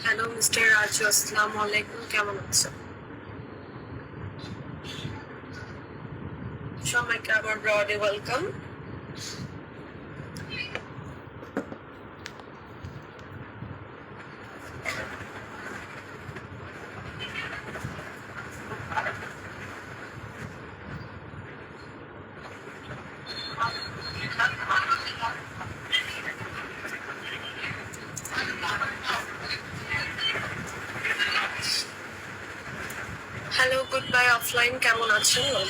Hello mister Raju আসসালামু আলাইকুম কেমন আছেন সবাইকে আবার ব্রডে welcome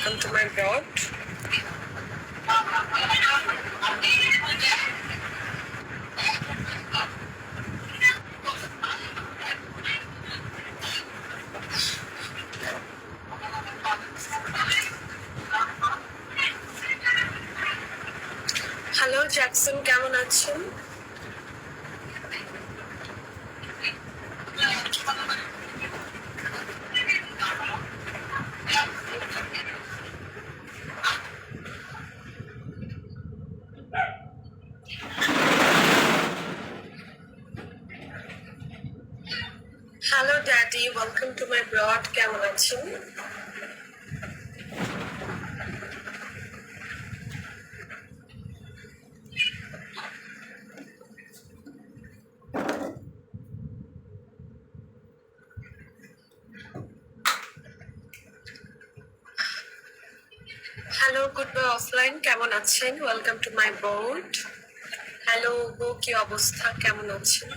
আছেন welcome to my board hello Jackson কেমন আছেন hello daddy welcome to my blog কেমন আছেন? হ্যালো গুড বাই অফলাইন কেমন আছেন? Welcome to my board hello গো কি অবস্থা? কেমন আছেন?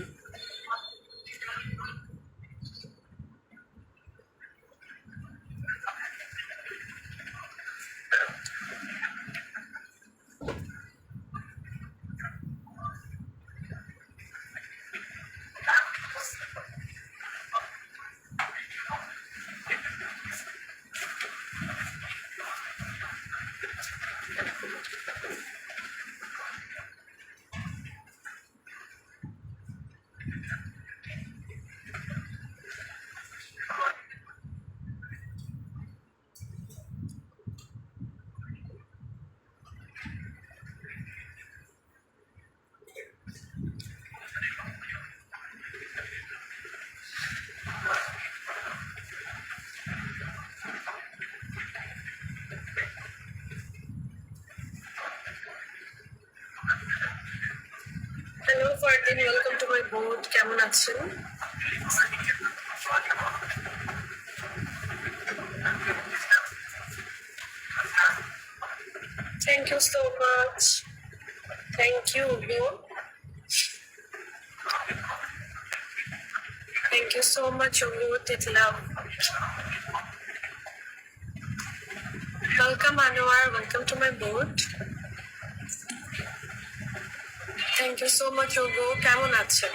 Hello Fardin welcome to my board কেমন আছেন thank you so much thank you go thank you so much ওগো তিতলাভ welcome Anwar welcome to my board Thank you so much ওগো কেমন আছেন?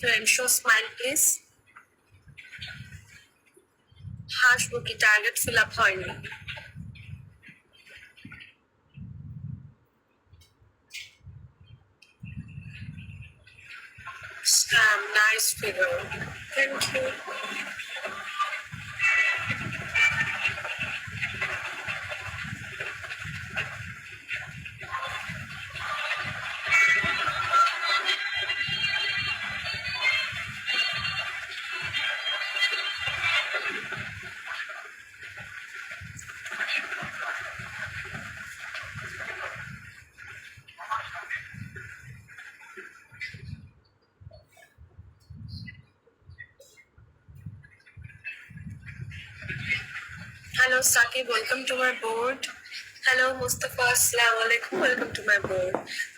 ফ্রেন্ড শো স্মাইল প্লিজ হাসবো কি target fill up হয়নি। Um, nice figure. Thank you. Hello, Saqib. Welcome to my board. Hello Mustafa আসসালামু আলাইকুম welcome to my board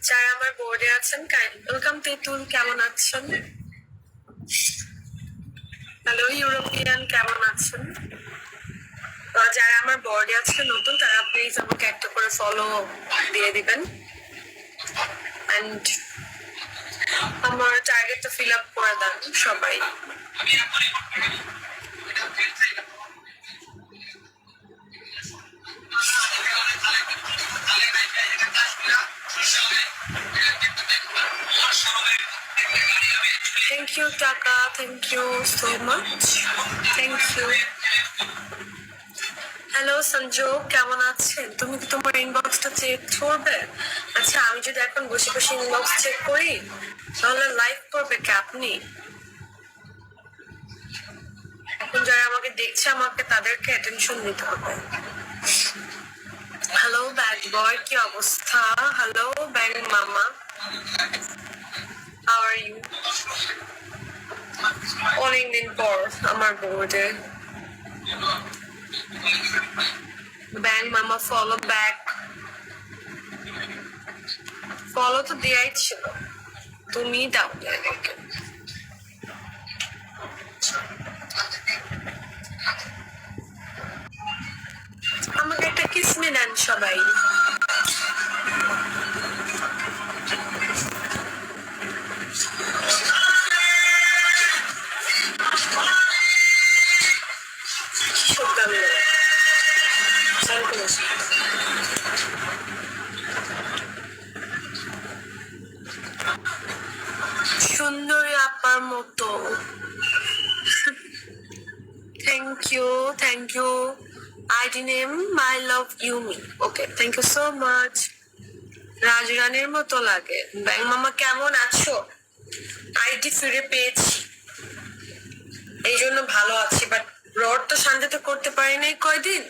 যারা আমার বোর্ডে আছেন ওয়েলকাম তেতুল কেমন আছেন? হ্যালো ইউরোপিয়ান কেমন আছেন? যারা আমার বোর্ডে আছেন নতুন তারা প্লিজ আমাকে একটা করে ফলো দিয়ে দিবেন। অ্যান্ড আমার টার্গেটটা ফিল আপ করে দেন সবাই। থ্যাংক ইউ টাকা thank you so much thank you hello Sanju কেমন আছেন? তুমি কি তোমার ইনবক্সটা চেক করবে? আচ্ছা আমি যদি এখন বসে বসে ইনবক্স চেক করি, তাহলে লাইভ করবে কে আপনি? এখন যারা আমাকে দেখছে, আমাকে তাদেরকে অ্যাটেনশন দিতে হবে। হ্যালো ব্যাড বয় কি অবস্থা? হ্যালো ব্যাং মামা হাউ আর ইউ অনেকদিন পর আমার বোর্ডে ব্যাং মামা ফলো ব্যাক ফলো তো দেয়াই ছিল। তুমি দাও আমাকে আমাকে একটা কিসমি দেন সবাই। You thank you ID name my love ইউমি okay thank you so much রাজরানীর মতো লাগে। ব্যাং মামা, কেমন আছো? আইডি ফিরে পেয়েছি। এই জন্য ভালো আছি বাট রড তো শান্তিতে করতে পারি নাই কয়দিন।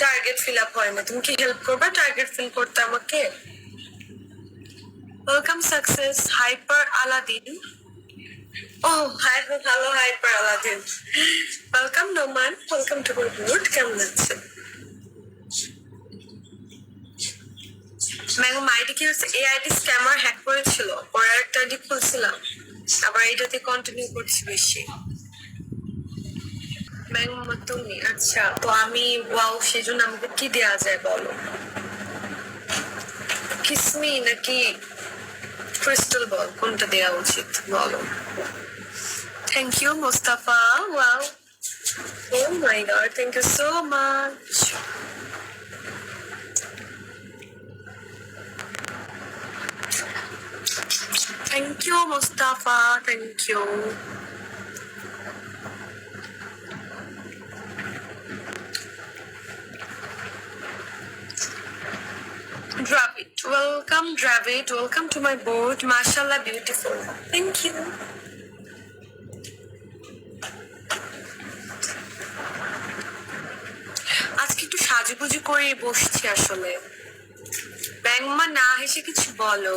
টার্গেট ফিল আপ হয় না তুমি কি হেল্প করবে? টার্গেট ফিল করতে আমাকে। Welcome success hyper Aladdin O hi hello hyper Aladdin welcome Noman welcome to my board কেমন আছে ম্যাঙ্গো আইডি কি হচ্ছে এই স্ক্যামার হ্যাক করেছিল। পরে একটা আইডি খুলছিলাম। আবার এইটাতে কন্টিনিউ করছি বেশি। ম্যাঙ্গো তুমি আচ্ছা তো আমি ওয়াও সেজন্য আমাকে কি দেওয়া যায় বলো? কিসমি নাকি? ক্রিস্টাল বল কোনটা দেওয়া উচিত? বলো। Thank you Mostafa. Wow oh my God thank you so much thank you Mostafa thank you welcome Dravid, welcome to my board. Mashallah, beautiful. Thank you. আজকে একটু সাজুগুজু করে বসছি আসলে ব্যাংমা না হেসে কিছু বলো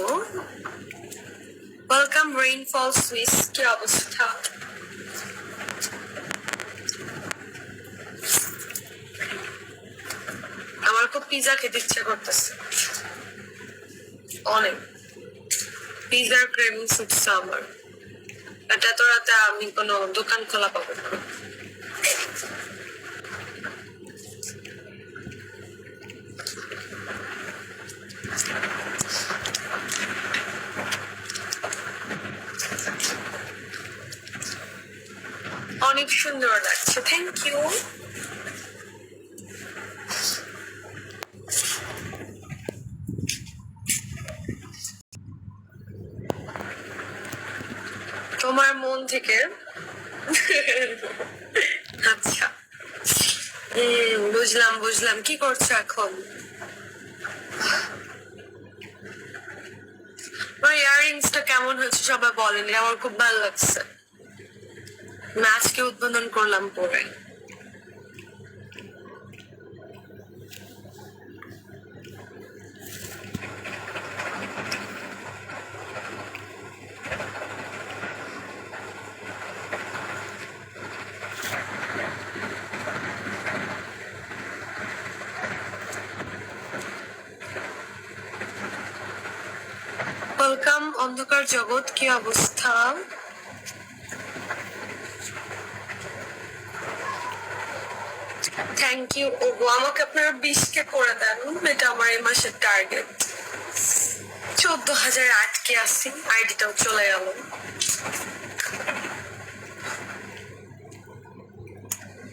ওয়েলকাম রেইনফল সুইস কি অবস্থা আমার খুব পিজা খেতে ইচ্ছা করতেছে অনেক। পিজার ক্রেভিং উঠছে আমার এটা তো রাতে আমি কোনো দোকান খোলা পাবো না। অনেক সুন্দর লাগছে। থ্যাংক ইউ তোমার মন থেকে আচ্ছা হম বুঝলাম। কি করছ এখন? আমার ইয়ারিংসটা কেমন হয়েছে সবাই বলেনি, আমার খুব ভালো লাগছে। ম্যাচকে উদ্বোধন করলাম পরে ওয়েলকাম অন্ধকার জগৎ কি অবস্থা? থ্যাংক ইউ ওগো। আমাকে আপনারা বিশ কে করে দেন। এটা আমার এই মাসের টার্গেট চোদ্দ হাজার আটকে আসি আইডিটাও চলে গেল।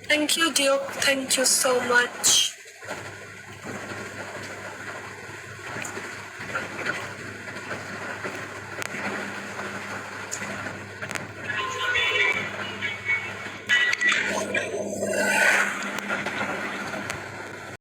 থ্যাংক ইউ ডিও থ্যাংক ইউ সো মাচ